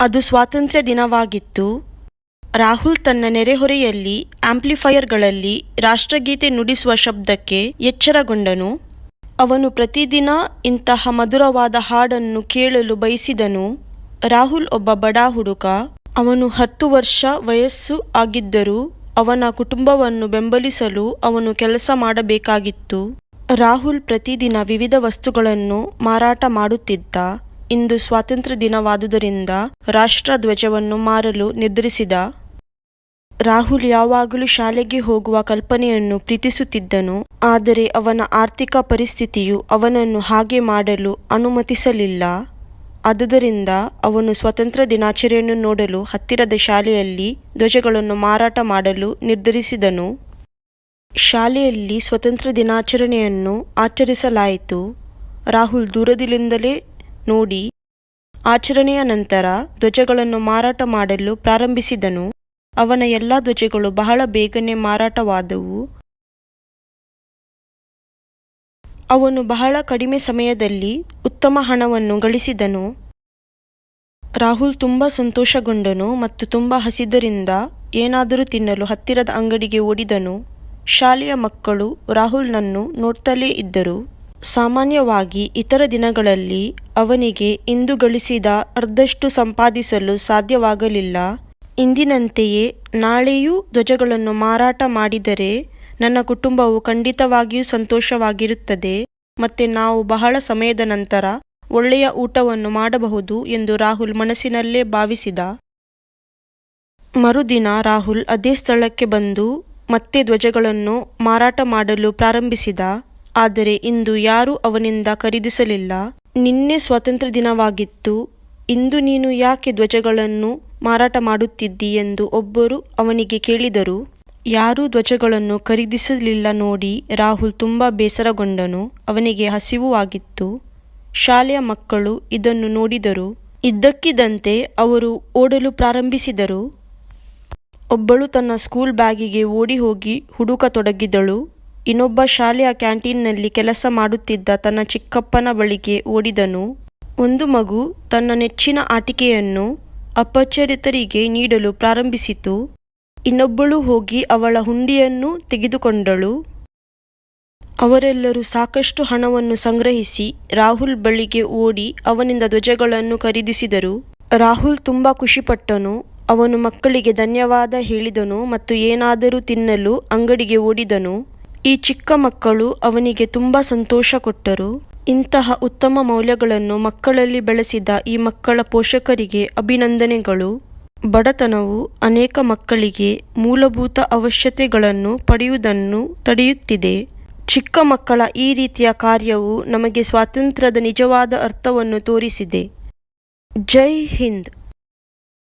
ಅದು ಸ್ವಾತಂತ್ರ್ಯ ದಿನವಾಗಿತ್ತು. ರಾಹುಲ್ ತನ್ನ ನೆರೆಹೊರೆಯಲ್ಲಿ ಆಂಪ್ಲಿಫೈಯರ್ಗಳಲ್ಲಿ ರಾಷ್ಟ್ರಗೀತೆ ನುಡಿಸುವ ಶಬ್ದಕ್ಕೆ ಎಚ್ಚರಗೊಂಡನು. ಅವನು ಪ್ರತಿದಿನ ಇಂತಹ ಮಧುರವಾದ ಹಾಡನ್ನು ಕೇಳಲು ಬಯಸಿದನು. ರಾಹುಲ್ ಒಬ್ಬ ಬಡ ಹುಡುಗ. ಅವನು ಹತ್ತು ವರ್ಷ ವಯಸ್ಸು ಆಗಿದ್ದರೂ ಅವನ ಕುಟುಂಬವನ್ನು ಬೆಂಬಲಿಸಲು ಅವನು ಕೆಲಸ ಮಾಡಬೇಕಾಗಿತ್ತು. ರಾಹುಲ್ ಪ್ರತಿದಿನ ವಿವಿಧ ವಸ್ತುಗಳನ್ನು ಮಾರಾಟ ಮಾಡುತ್ತಿದ್ದ. ಇಂದು ಸ್ವಾತಂತ್ರ್ಯ ದಿನವಾದುದರಿಂದ ರಾಷ್ಟ್ರ ಧ್ವಜವನ್ನು ಮಾರಲು ನಿರ್ಧರಿಸಿದ. ರಾಹುಲ್ ಯಾವಾಗಲೂ ಶಾಲೆಗೆ ಹೋಗುವ ಕಲ್ಪನೆಯನ್ನು ಪ್ರೀತಿಸುತ್ತಿದ್ದನು, ಆದರೆ ಅವನ ಆರ್ಥಿಕ ಪರಿಸ್ಥಿತಿಯು ಅವನನ್ನು ಹಾಗೆ ಮಾಡಲು ಅನುಮತಿಸಲಿಲ್ಲ. ಆದುದರಿಂದ ಅವನು ಸ್ವಾತಂತ್ರ್ಯ ದಿನಾಚರಣೆಯನ್ನು ನೋಡಲು ಹತ್ತಿರದ ಶಾಲೆಯಲ್ಲಿ ಧ್ವಜಗಳನ್ನು ಮಾರಾಟ ಮಾಡಲು ನಿರ್ಧರಿಸಿದನು. ಶಾಲೆಯಲ್ಲಿ ಸ್ವತಂತ್ರ ದಿನಾಚರಣೆಯನ್ನು ಆಚರಿಸಲಾಯಿತು. ರಾಹುಲ್ ದೂರದಿಂದಲೇ ನೋಡಿ. ಆಚರಣೆಯ ನಂತರ ಧ್ವಜಗಳನ್ನು ಮಾರಾಟ ಮಾಡಲು ಪ್ರಾರಂಭಿಸಿದನು. ಅವನ ಎಲ್ಲ ಧ್ವಜಗಳು ಬಹಳ ಬೇಗನೆ ಮಾರಾಟವಾದವು. ಅವನು ಬಹಳ ಕಡಿಮೆ ಸಮಯದಲ್ಲಿ ಉತ್ತಮ ಹಣವನ್ನು ಗಳಿಸಿದನು. ರಾಹುಲ್ ತುಂಬ ಸಂತೋಷಗೊಂಡನು ಮತ್ತು ತುಂಬ ಹಸಿದರಿಂದ ಏನಾದರೂ ತಿನ್ನಲು ಹತ್ತಿರದ ಅಂಗಡಿಗೆ ಓಡಿದನು. ಶಾಲೆಯ ಮಕ್ಕಳು ರಾಹುಲ್ನನ್ನು ನೋಡ್ತಲೇ ಇದ್ದರು. ಸಾಮಾನ್ಯವಾಗಿ ಇತರ ದಿನಗಳಲ್ಲಿ ಅವನಿಗೆ ಇಂದು ಗಳಿಸಿದ ಅರ್ಧಷ್ಟು ಸಂಪಾದಿಸಲು ಸಾಧ್ಯವಾಗಲಿಲ್ಲ. ಇಂದಿನಂತೆಯೇ ನಾಳೆಯೂ ಧ್ವಜಗಳನ್ನು ಮಾರಾಟ ಮಾಡಿದರೆ ನನ್ನ ಕುಟುಂಬವು ಖಂಡಿತವಾಗಿಯೂ ಸಂತೋಷವಾಗಿರುತ್ತದೆ ಮತ್ತೆ ನಾವು ಬಹಳ ಸಮಯದ ನಂತರ ಒಳ್ಳೆಯ ಊಟವನ್ನು ಮಾಡಬಹುದು ಎಂದು ರಾಹುಲ್ ಮನಸ್ಸಿನಲ್ಲೇ ಭಾವಿಸಿದ. ಮರುದಿನ ರಾಹುಲ್ ಅದೇ ಸ್ಥಳಕ್ಕೆ ಬಂದು ಮತ್ತೆ ಧ್ವಜಗಳನ್ನು ಮಾರಾಟ ಮಾಡಲು ಪ್ರಾರಂಭಿಸಿದ. ಆದರೆ ಇಂದು ಯಾರೂ ಅವನಿಂದ ಖರೀದಿಸಲಿಲ್ಲ. ನಿನ್ನೆ ಸ್ವಾತಂತ್ರ್ಯ ದಿನವಾಗಿತ್ತು. ಇಂದು ನೀನು ಯಾಕೆ ಧ್ವಜಗಳನ್ನು ಮಾರಾಟ ಮಾಡುತ್ತಿದ್ದಿ ಎಂದು ಒಬ್ಬರು ಅವನಿಗೆ ಕೇಳಿದರು. ಯಾರೂ ಧ್ವಜಗಳನ್ನು ಖರೀದಿಸಲಿಲ್ಲ ನೋಡಿ ರಾಹುಲ್ ತುಂಬ ಬೇಸರಗೊಂಡನು. ಅವನಿಗೆ ಹಸಿವೂ ಆಗಿತ್ತು. ಶಾಲೆಯ ಮಕ್ಕಳು ಇದನ್ನು ನೋಡಿದರು. ಇದ್ದಕ್ಕಿದ್ದಂತೆ ಅವರು ಓಡಲು ಪ್ರಾರಂಭಿಸಿದರು. ಒಬ್ಬಳು ತನ್ನ ಸ್ಕೂಲ್ ಬ್ಯಾಗಿಗೆ ಓಡಿ ಹೋಗಿ ಹುಡುಕತೊಡಗಿದಳು ಇನ್ನೊಬ್ಬ ಶಾಲೆಯ ಕ್ಯಾಂಟೀನ್ನಲ್ಲಿ ಕೆಲಸ ಮಾಡುತ್ತಿದ್ದ ತನ್ನ ಚಿಕ್ಕಪ್ಪನ ಬಳಿಗೆ ಓಡಿದನು. ಒಂದು ಮಗು ತನ್ನ ನೆಚ್ಚಿನ ಆಟಿಕೆಯನ್ನು ಅಪರಿಚಿತರಿಗೆ ನೀಡಲು ಪ್ರಾರಂಭಿಸಿತು. ಇನ್ನೊಬ್ಬಳು ಹೋಗಿ ಅವಳ ಹುಂಡಿಯನ್ನು ತೆಗೆದುಕೊಂಡಳು. ಅವರೆಲ್ಲರೂ ಸಾಕಷ್ಟು ಹಣವನ್ನು ಸಂಗ್ರಹಿಸಿ ರಾಹುಲ್ ಬಳಿಗೆ ಓಡಿ ಅವನಿಂದ ಧ್ವಜಗಳನ್ನು ಖರೀದಿಸಿದರು. ರಾಹುಲ್ ತುಂಬ ಖುಷಿಪಟ್ಟನು. ಅವನು ಮಕ್ಕಳಿಗೆ ಧನ್ಯವಾದ ಹೇಳಿದನು ಮತ್ತು ಏನಾದರೂ ತಿನ್ನಲು ಅಂಗಡಿಗೆ ಓಡಿದನು. ಈ ಚಿಕ್ಕ ಮಕ್ಕಳು ಅವನಿಗೆ ತುಂಬ ಸಂತೋಷ ಕೊಟ್ಟರು. ಇಂತಹ ಉತ್ತಮ ಮೌಲ್ಯಗಳನ್ನು ಮಕ್ಕಳಲ್ಲಿ ಬೆಳೆಸಿದ ಈ ಮಕ್ಕಳ ಪೋಷಕರಿಗೆ ಅಭಿನಂದನೆಗಳು. ಬಡತನವು ಅನೇಕ ಮಕ್ಕಳಿಗೆ ಮೂಲಭೂತ ಅವಶ್ಯತೆಗಳನ್ನು ಪಡೆಯುವುದನ್ನು ತಡೆಯುತ್ತಿದೆ. ಚಿಕ್ಕ ಮಕ್ಕಳ ಈ ರೀತಿಯ ಕಾರ್ಯವು ನಮಗೆ ಸ್ವಾತಂತ್ರ್ಯದ ನಿಜವಾದ ಅರ್ಥವನ್ನು ತೋರಿಸಿದೆ. ಜೈ ಹಿಂದ್.